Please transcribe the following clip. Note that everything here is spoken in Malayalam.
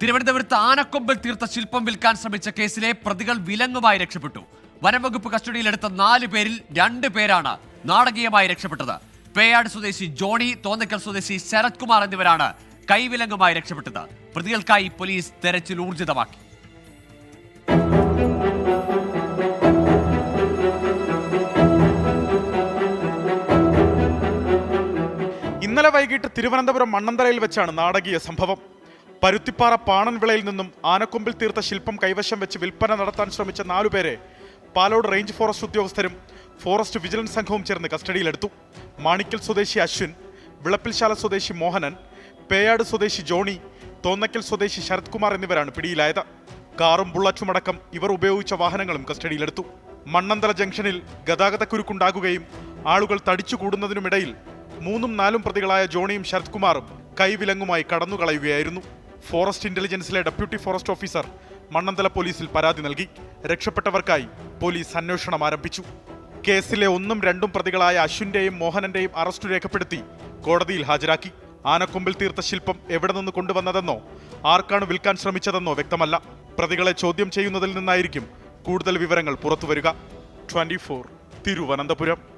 തിരുവനന്തപുരത്ത് ആനക്കൊമ്പിൽ തീർത്ത ശില്പം വിൽക്കാൻ ശ്രമിച്ച കേസിലെ പ്രതികൾ വിലങ്ങുമായി രക്ഷപ്പെട്ടു. വനംവകുപ്പ് കസ്റ്റഡിയിലെടുത്ത നാല് പേരിൽ രണ്ട് പേരാണ് നാടകീയമായി രക്ഷപ്പെട്ടത്. പേയാട് സ്വദേശി ജോണി തോന്നക്കൽ സ്വദേശി ശരത് കുമാർ എന്നിവരാണ് കൈവിലങ്ങുമായി രക്ഷപ്പെട്ടത്. പ്രതികൾക്കായി പോലീസ് തെരച്ചിൽ ഊർജിതമാക്കി. ഇന്നലെ വൈകിട്ട് തിരുവനന്തപുരം മണ്ണന്തലയിൽ വെച്ചാണ് നാടകീയ സംഭവം. പരുത്തിപ്പാറ പാണൻ പാണൻവിളയിൽ നിന്നും ആനക്കൊമ്പിൽ തീർത്ത ശില്പം കൈവശം വെച്ച് വിൽപ്പന നടത്താൻ ശ്രമിച്ച നാലുപേരെ പാലോട് റേഞ്ച് ഫോറസ്റ്റ് ഉദ്യോഗസ്ഥരും ഫോറസ്റ്റ് വിജിലൻസ് സംഘവും ചേർന്ന് കസ്റ്റഡിയിലെടുത്തു. മാണിക്കൽ സ്വദേശി അശ്വിൻ വിളപ്പിൽശാല സ്വദേശി മോഹനൻ പേയാട് സ്വദേശി ജോണി തോന്നക്കൽ സ്വദേശി ശരത് കുമാർ എന്നിവരാണ് പിടിയിലായത്. കാറും ബുള്ളറ്റുമടക്കം ഇവർ ഉപയോഗിച്ച വാഹനങ്ങളും കസ്റ്റഡിയിലെടുത്തു. മണ്ണന്തല ജംഗ്ഷനിൽ ഗതാഗതക്കുരുക്കുണ്ടാകുകയും ആളുകൾ തടിച്ചു കൂടുന്നതിനുമിടയിൽ മൂന്നും നാലും പ്രതികളായ ജോണിയും ശരത് കുമാറും കൈവിലങ്ങുമായി കടന്നുകളയുകയായിരുന്നു. ഫോറസ്റ്റ് ഇന്റലിജൻസിലെ ഡെപ്യൂട്ടി ഫോറസ്റ്റ് ഓഫീസർ മണ്ണന്തല പോലീസിൽ പരാതി നൽകി. രക്ഷപ്പെട്ടവർക്കായി പോലീസ് അന്വേഷണം ആരംഭിച്ചു. കേസിലെ ഒന്നും രണ്ടും പ്രതികളായ അശ്വിന്റെയും മോഹനന്റെയും അറസ്റ്റ് രേഖപ്പെടുത്തി കോടതിയിൽ ഹാജരാക്കി. ആനക്കൊമ്പിൽ തീർത്ത ശില്പം എവിടെ നിന്ന് കൊണ്ടുവന്നതെന്നോ ആർക്കാണ് വിൽക്കാൻ ശ്രമിച്ചതെന്നോ വ്യക്തമല്ല. പ്രതികളെ ചോദ്യം ചെയ്യുന്നതിൽ നിന്നായിരിക്കും കൂടുതൽ വിവരങ്ങൾ പുറത്തുവരിക. ട്വന്റി തിരുവനന്തപുരം.